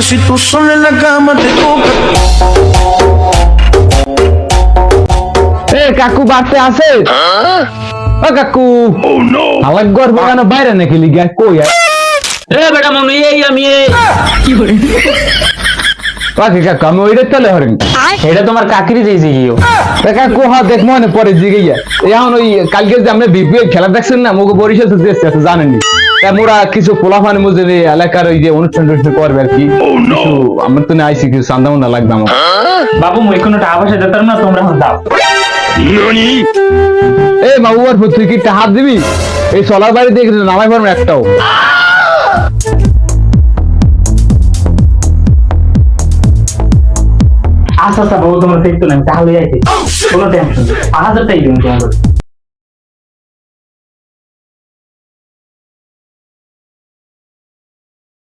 si tú sola en la cama te toca. এ কাকু বাড়তে আছে? ও কাকু আমার ঘর বাগানো বাইরে নাকি লিগা কই এ বেটা মামু এই আমি এই। বাকি কাকু আমি ওইটা চলে হরেন এটা তোমার কাকিরি দিয়েছি গিয়ে কাকু হ্যাঁ দেখ মনে পরে জিগে গিয়া এখন ওই কালকে যে আমরা বিপিএল খেলা দেখছেন না মুখে বরিশাল তো দেখছে তো জানেননি? তা মোরা কিছু পোলাফানি মুজে এলাকার ওই যে অনুষ্ঠান টনুষ্ঠান করবে আর কি। আমার তো না আইসি কিছু চান্দা মুন্দা লাগবে আমার বাবু মই কোনো টাকা পয়সা দিতাম না তোমরা দাও। এ বাবু আর তুই কি হাত দিবি? এই চলার বাড়ি দিয়ে কিন্তু নামাই পারব একটাও। আচ্ছা আচ্ছা বাবু তোমরা ঠিক তো না আমি তাহলে যাইতে কোনো টেনশন পাঁচ হাজার টাই দিন তোমার